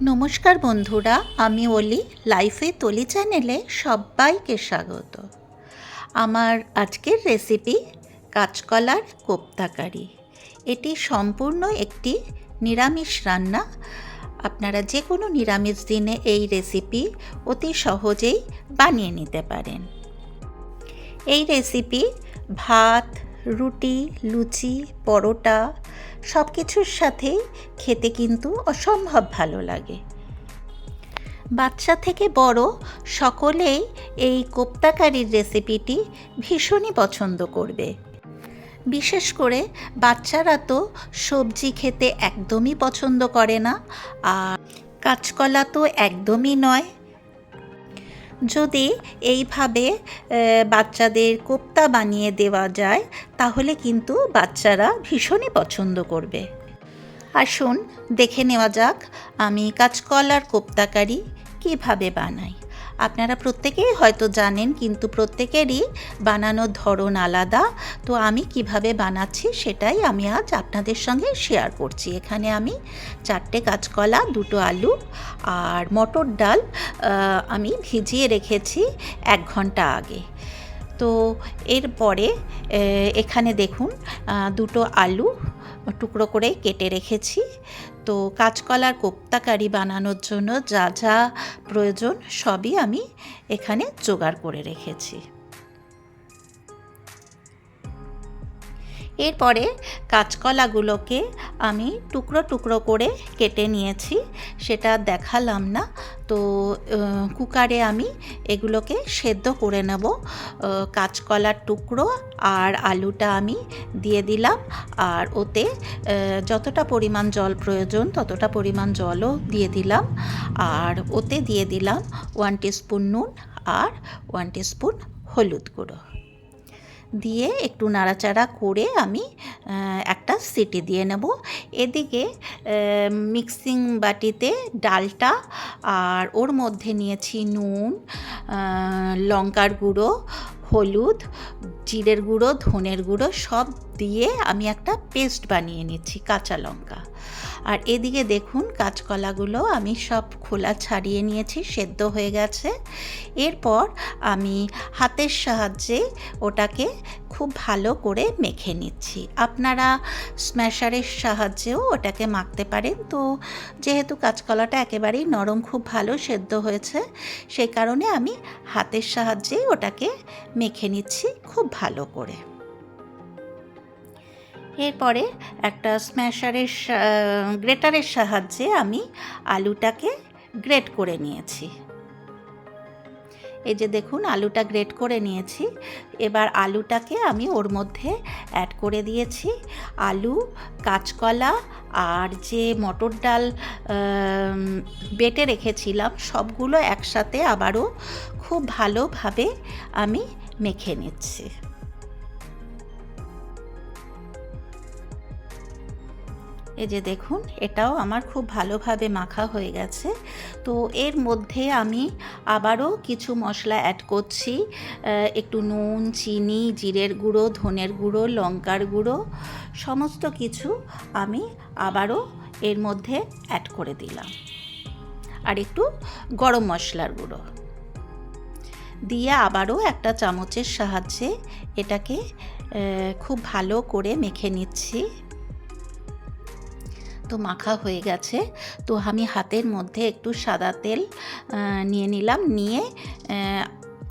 নমস্কার বন্ধুরা, আমি অলি, লাইফে তলি চ্যানেলে সবাইকে স্বাগত। আমার আজকের রেসিপি কাঁচকলার কোপ্তাকারি এটি সম্পূর্ণ একটি নিরামিষ রান্না। আপনারা যে কোনো নিরামিষ দিনে এই রেসিপি অতি সহজেই বানিয়ে নিতে পারেন। এই রেসিপি ভাত রুটি, লুচি, পরোটা সব কিছুর সাথেই খেতে কিন্তু অসম্ভব ভালো লাগে। বাচ্চা থেকে বড় সকলেই এই কোপ্তাকারির রেসিপিটি ভীষণই পছন্দ করবে। বিশেষ করে বাচ্চারা তো সবজি খেতে একদমই পছন্দ করে না, আর কাঁচকলা তো একদমই নয়। যদি এইভাবে বাচ্চাদের কোপ্তা বানিয়ে দেওয়া যায়, তাহলে কিন্তু বাচ্চারা ভীষণই পছন্দ করবে। আসুন দেখে নেওয়া যাক আমি কাঁচকলার কোপ্তাকারি কীভাবে বানাই। আপনারা প্রত্যেকেই হয়তো জানেন, কিন্তু প্রত্যেকেরই বানানোর ধরন আলাদা। তো আমি কীভাবে বানাচ্ছি সেটাই আমি আজ আপনাদের সঙ্গে শেয়ার করছি। এখানে আমি চারটে কাঁচকলা, দুটো আলু আর মটর ডাল আমি ভিজিয়ে রেখেছি এক ঘণ্টা আগে। তো এরপরে এখানে দেখুন দুটো আলু টুকরো করে কেটে রেখেছি। তো কাঁচকলার কোপ্তাকারি বানানোর জন্য যা যা প্রয়োজন সবই আমি এখানে জোগাড় করে রেখেছি। এরপরে কাঁচকলাগুলোকে আমি টুকরো টুকরো করে কেটে নিয়েছি, সেটা দেখালাম না। তো কুকারে আমি এগুলোকে সেদ্ধ করে নেব। কাঁচকলার টুকরো আর আলুটা আমি দিয়ে দিলাম। আর ওতে যতটা পরিমাণ জল প্রয়োজন ততটা পরিমাণ জলও দিয়ে দিলাম। আর ওতে দিয়ে দিলাম ওয়ান টিস্পুন নুন আর ওয়ান টিস্পুন হলুদ গুঁড়ো। দিয়ে একটু নাড়াচাড়া করে আমি একটা সিটি দিয়ে নেব। এদিকে মিক্সিং বাটিতে ডালটা আর ওর মধ্যে নিয়েছি নুন লঙ্কার গুঁড়ো, হলুদ, জিরের গুঁড়ো, ধনের গুঁড়ো, সব দিয়ে আমি একটা পেস্ট বানিয়ে নিচ্ছি কাঁচা লঙ্কা। আর এদিকে দেখুন কাঁচকলাগুলো আমি সব খোলা ছাড়িয়ে নিয়েছি, সেদ্ধ হয়ে গেছে। এরপর আমি হাতের সাহায্যে ওটাকে খুব ভালো করে মেখে নিচ্ছি। আপনারা স্ম্যাশারের সাহায্যেও ওটাকে মাখতে পারেন। তো যেহেতু কাঁচকলাটা একেবারেই নরম, খুব ভালো সেদ্ধ হয়েছে, সেই কারণে আমি হাতের সাহায্যেই ওটাকে মেখে নিচ্ছি খুব ভালো করে। এরপরে একটা স্ম্যাশারের গ্রেটারের সাহায্যে আমি আলুটাকে গ্রেট করে নিয়েছি। এই যে দেখুন, আলুটা গ্রেট করে নিয়েছি। এবার আলুটাকে আমি ওর মধ্যে অ্যাড করে দিয়েছি। আলু, কাঁচকলা আর যে মটর ডাল বেটে রেখেছিলাম, সবগুলো একসাথে আবারও খুব ভালোভাবে আমি মেখে নিচ্ছি। এই যে দেখুন, এটাও আমার খুব ভালোভাবে মাখা হয়ে গেছে। তো এর মধ্যে আমি আবারও কিছু মশলা অ্যাড করছি একটু নুন, চিনি, জিরের গুঁড়ো, ধনের গুঁড়ো, লঙ্কার গুঁড়ো, সমস্ত কিছু আমি আবারও এর মধ্যে অ্যাড করে দিলাম। আর একটু গরম মশলার গুঁড়ো। দিয়ে আবারও একটা চামচের সাহায্যে এটাকে খুব ভালো করে মেখে নিচ্ছি। তো মাখা হয়ে গেছে। তো আমি হাতের মধ্যে একটু সাদা তেল নিয়ে নিলাম। নিয়ে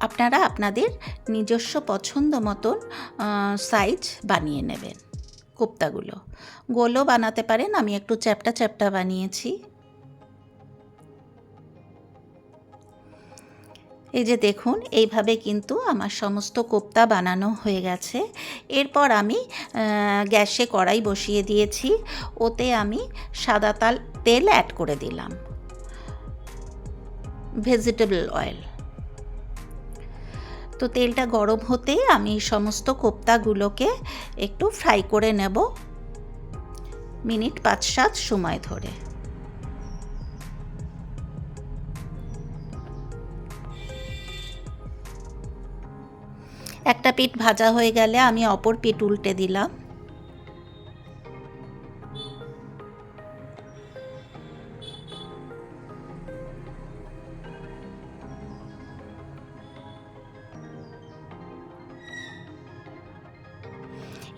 আপনারা আপনাদের নিজস্ব পছন্দ মতন সাইজ বানিয়ে নেবেন কোপ্তাগুলো। গোলও বানাতে পারেন। আমি একটু চ্যাপটা চ্যাপটা বানিয়েছি। এই যে দেখুন, এইভাবে কিন্তু আমার সমস্ত কোপ্তা বানানো হয়ে গেছে। এরপর আমি গ্যাসে কড়াই বসিয়ে দিয়েছি। ওতে আমি সাদা তাল, তেল অ্যাড করে দিলাম। ভেজিটেবল অয়েল তো তেলটা গরম হতে আমি সমস্ত কোপ্তাগুলোকে একটু ফ্রাই করে নেব। মিনিট পাঁচ সাত সময় ধরে। একটা পিঠ ভাজা হয়ে গেলে আমি অপর পিঠ উল্টে দিলাম।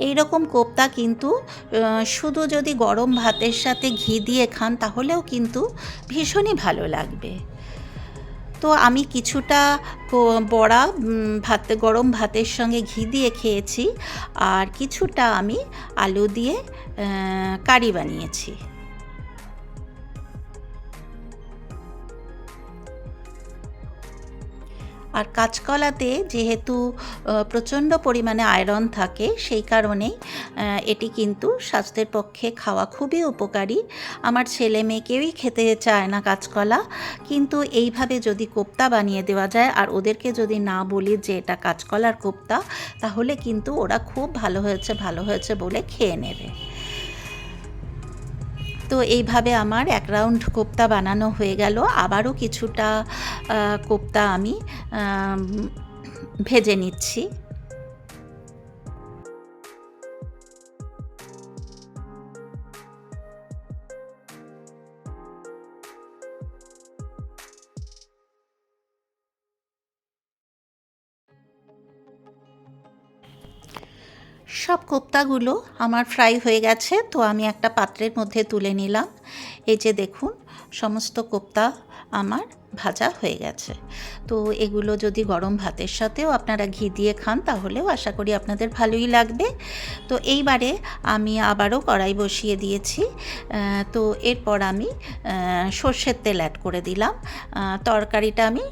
এই রকম কোপ্তা কিন্তু শুধু যদি গরম ভাতের সাথে ঘি দিয়ে খান তাহলেও কিন্তু ভীষণই ভালো লাগবে। তো আমি কিছুটা বড়া ভাত, গরম ভাতের সঙ্গে ঘি দিয়ে খেয়েছি আর কিছুটা আমি আলু দিয়ে কারি বানিয়েছি। আর কাঁচকলাতে যেহেতু প্রচণ্ড পরিমাণে আয়রন থাকে, সেই কারণেই এটি কিন্তু স্বাস্থ্যের পক্ষে খাওয়া খুবই উপকারী। আমার ছেলে মেয়ে কেউই খেতে চায় না কাঁচকলা, কিন্তু এইভাবে যদি কোপ্তা বানিয়ে দেওয়া যায়, আর ওদেরকে যদি না বলি যে এটা কাঁচকলার কোপ্তা, তাহলে কিন্তু ওরা খুব ভালো হয়েছে ভালো হয়েছে বলে খেয়ে নেবে। তো এইভাবে আমার এক রাউন্ড কোপ্তা বানানো হয়ে গেল। আবারও কিছুটা কোপ্তা আমি ভেজে নিচ্ছি। সব কোপ্তাগুলো আমার ফ্রাই হয়ে গেছে, তো আমি একটা পাত্রের মধ্যে তুলে নিলাম। এই যে দেখুন, সমস্ত কোপ্তা আমার ভাজা হয়ে গেছে। তো এগুলো যদি গরম ভাতের সাথেও আপনারা ঘি দিয়ে খান, তাহলেও আশা করি আপনাদের ভালোই লাগবে। তো এইবারে আমি আবারও কড়াই বসিয়ে দিয়েছি। তো এরপর আমি সর্ষের তেল অ্যাড করে দিলাম। তরকারিটা আমি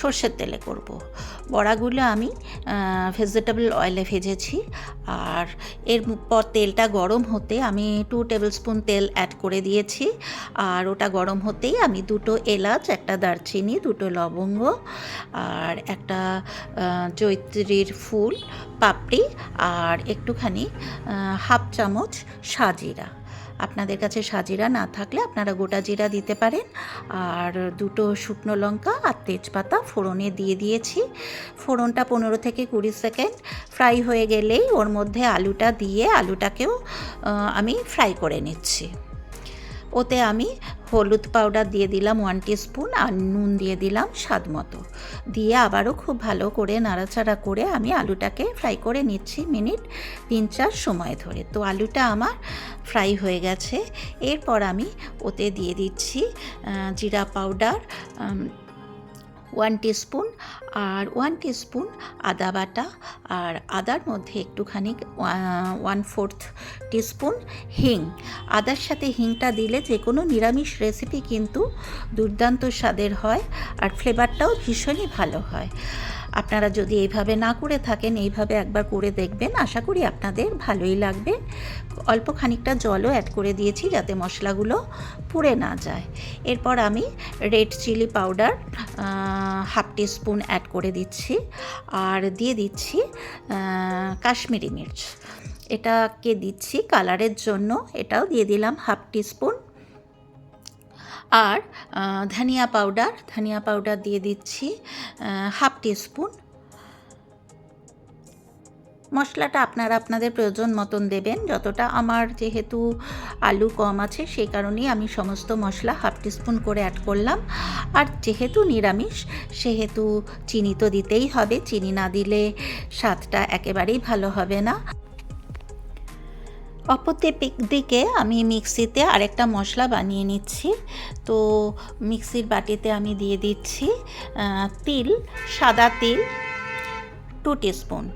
সর্ষের তেলে করব। বড়াগুলো আমি ভেজিটেবল অয়েলে ভেজেছি। আর এর পর তেলটা গরম হতে আমি টু টেবিল স্পুন তেল অ্যাড করে দিয়েছি। আর ওটা গরম হতেই আমি দুটো এলাচ, একটা দারচিনি দুটো লবঙ্গ আর একটা জৈত্রীর ফুল, পাপড়ি আর একটুখানি হাফ চামচ সাজিরা। আপনাদের কাছে সাজিরা না থাকলে আপনারা গোটা জিরা দিতে পারেন। আর দুটো শুকনো লঙ্কা আর তেজপাতা ফোড়নে দিয়ে দিয়েছি। ফোড়নটা পনেরো থেকে কুড়ি সেকেন্ড ফ্রাই হয়ে গেলেই ওর মধ্যে আলুটা দিয়ে আলুটাকেও আমি ফ্রাই করে নিচ্ছি। ওতে আমি হলুদ পাউডার দিয়ে দিলাম ওয়ান স্পুন আর নুন দিয়ে দিলাম স্বাদ মতো। দিয়ে আবারও খুব ভালো করে নাড়াচাড়া করে আমি আলুটাকে ফ্রাই করে নিচ্ছি মিনিট তিন চার সময় ধরে। তো আলুটা আমার ফ্রাই হয়ে গেছে। এরপর আমি ওতে দিয়ে দিচ্ছি জিরা পাউডার ওয়ান টিস্পুন আর ওয়ান টিস্পুন আদা বাটা আর আদার মধ্যে একটুখানি ওয়ান ফোর্থ টিস্পুন হিং। আদার সাথে হিংটা দিলে যে কোনো নিরামিষ রেসিপি কিন্তু দুর্দান্ত স্বাদের হয় আর ফ্লেভারটাও ভীষণই ভালো হয়। আপনারা যদি এইভাবে না করে থাকেন, এইভাবে একবার করে দেখবেন। আশা করি আপনাদের ভালোই লাগবে। অল্প খানিকটা জলও অ্যাড করে দিয়েছি যাতে মশলাগুলো পুড়ে না যায়। এরপর আমি red chilli powder half spoon add করে দিচ্ছি। আর দিয়ে দিচ্ছি কাশ্মীরি মির্চ। এটাকে দিচ্ছি কালারের জন্য। এটাও দিয়ে দিলাম হাফ স্পুন আর ধনিয়া পাউডার ধনিয়া পাউডার দিয়ে দিচ্ছি হাফ স্পুন মশলাটা আপনারা আপনাদের প্রয়োজন মতন দেবেন। যতটা আমার যেহেতু আলু কম আছে, সেই কারণেই আমি সমস্ত মশলা হাফ টিস্পুন করে অ্যাড করলাম। আর যেহেতু নিরামিষ, সেহেতু চিনি তো দিতেই হবে। চিনি না দিলে স্বাদটা একেবারেই ভালো হবে না। অপর দিক- আমি মিক্সিতে আরেকটা মশলা বানিয়ে নিচ্ছি। তো মিক্সির বাটিতে আমি দিয়ে দিচ্ছি তিল, সাদা তিল টু স্পুন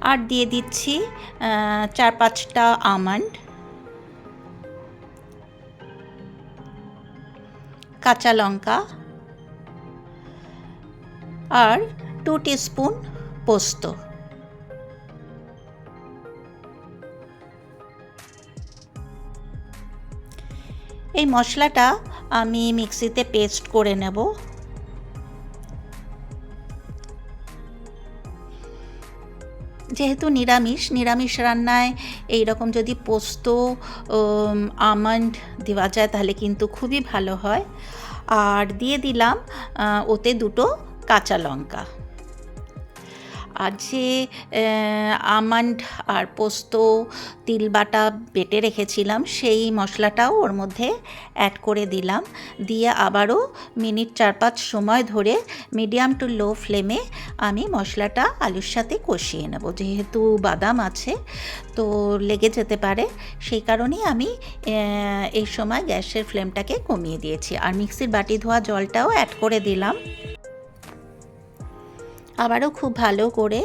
আর দিয়ে দিচ্ছি চার পাঁচটা আমন্ড। কাঁচা লঙ্কা। আর টু স্পুন পোস্ত। এই মশলাটা আমি মিক্সিতে পেস্ট করে নেব। যেহেতু নিরামিষ নিরামিষ রান্নায় এই রকম যদি পোস্ত আমন্ড দেওয়া যায় তাহলে কিন্তু খুবই ভালো হয়। আর দিয়ে দিলাম ওতে দুটো কাঁচা লঙ্কা। যে আমন্ড আর পোস্ত তিল বাটা বেটে রেখেছিলাম। সেই মশলাটাও ওর মধ্যে অ্যাড করে দিলাম। দিয়ে আবারও মিনিট চার পাঁচ সময় ধরে মিডিয়াম টু লো ফ্লেমে আমি মশলাটা আলুর সাথে কষিয়ে নেব। যেহেতু বাদাম আছে, তো লেগে যেতে পারে। সেই কারণেই আমি এই সময় গ্যাসের ফ্লেমটাকে কমিয়ে দিয়েছি। আর মিক্সির বাটি ধোয়া জলটাও অ্যাড করে দিলাম। আবারও খুব ভালো করে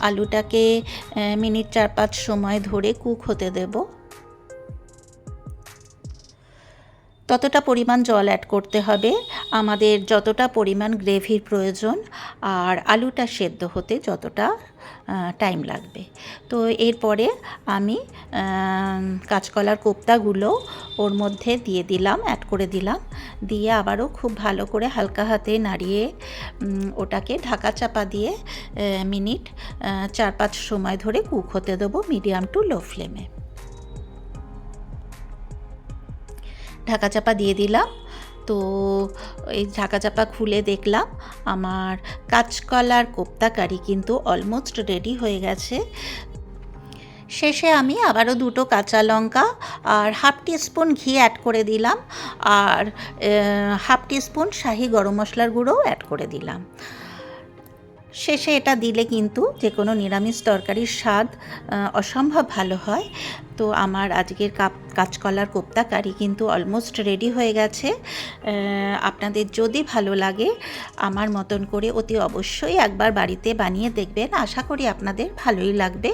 আলুটাকে মিনিট চার পাঁচ সময় ধরে কুক হতে দেব। ততটা পরিমাণ জল অ্যাড করতে হবে। আমাদের যতটা পরিমাণ গ্রেভির প্রয়োজন আর আলুটা সেদ্ধ হতে যতটা টাইম লাগবে। তো এরপরে আমি কাঁচকলার কোপ্তাগুলো ওর মধ্যে দিয়ে দিলাম অ্যাড করে দিলাম। দিয়ে আবারও খুব ভালো করে হালকা হাতে নাড়িয়ে ওটাকে ঢাকা চাপা দিয়ে মিনিট চার পাঁচ সময় ধরে কুক হতে দেবো মিডিয়াম টু লো ফ্লেমে। ঢাকা চাপা দিয়ে দিলাম। তো এই ঢাকা চাপা খুলে দেখলাম, আমার কাঁচকলার কোপ্তা কারি কিন্তু অলমোস্ট রেডি হয়ে গেছে। শেষে আমি আবারও দুটো কাঁচা লঙ্কা আর হাফ টিস্পুন ঘি অ্যাড করে দিলাম। আর হাফ টিস্পুন শাহি গরম মশলার গুঁড়োও অ্যাড করে দিলাম। শেষে এটা দিলে কিন্তু যে কোনো নিরামিষ তরকারির স্বাদ অসম্ভব ভালো হয়। তো আমার আজকের কাপ, কাঁচকলার কোপ্তা কারি কিন্তু অলমোস্ট রেডি হয়ে গেছে। আপনাদের যদি ভালো লাগে আমার মতন করে অতি অবশ্যই একবার বাড়িতে বানিয়ে দেখবেন। আশা করি আপনাদের ভালোই লাগবে।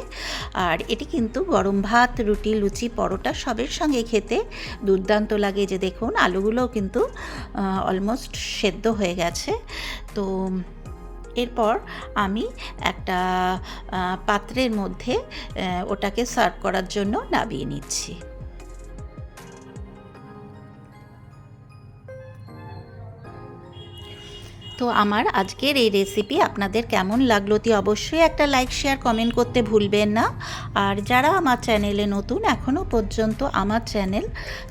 আর এটি কিন্তু গরম ভাত, রুটি, লুচি, পরোটা সবের সঙ্গে খেতে দুর্দান্ত লাগে। যে দেখুন, আলুগুলোও কিন্তু অলমোস্ট সেদ্ধ হয়ে গেছে। তো এরপর আমি একটা পাত্রের মধ্যে ওটাকে সার্ভ করার জন্য নামিয়ে নিচ্ছি। তো আমার আজকের এই রেসিপি আপনাদের কেমন লাগল অতি অবশ্যই একটা লাইক শেয়ার কমেন্ট করতে ভুলবেন না। আর যারা আমার চ্যানেলে নতুন এখনও পর্যন্ত আমার চ্যানেল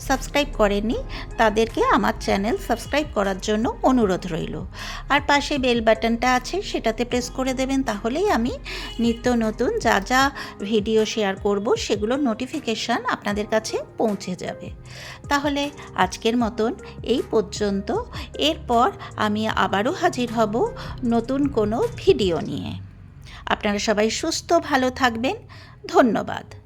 সাবস্ক্রাইব করেননি, তাদেরকে আমার চ্যানেল সাবস্ক্রাইব করার জন্য অনুরোধ রইল। আর পাশে বেল বাটনটা আছে, সেটাতে প্রেস করে দেবেন, তাহলেই আমি নিত্য নতুন যা যা ভিডিও শেয়ার করব সেগুলোর নোটিফিকেশান আপনাদের কাছে পৌঁছে যাবে। তাহলে আজকের মতন এই পর্যন্ত। এরপর আমি আবারও হাজির হব নতুন কোনো ভিডিও নিয়ে। আপনারা সবাই সুস্থ, ভালো থাকবেন। ধন্যবাদ।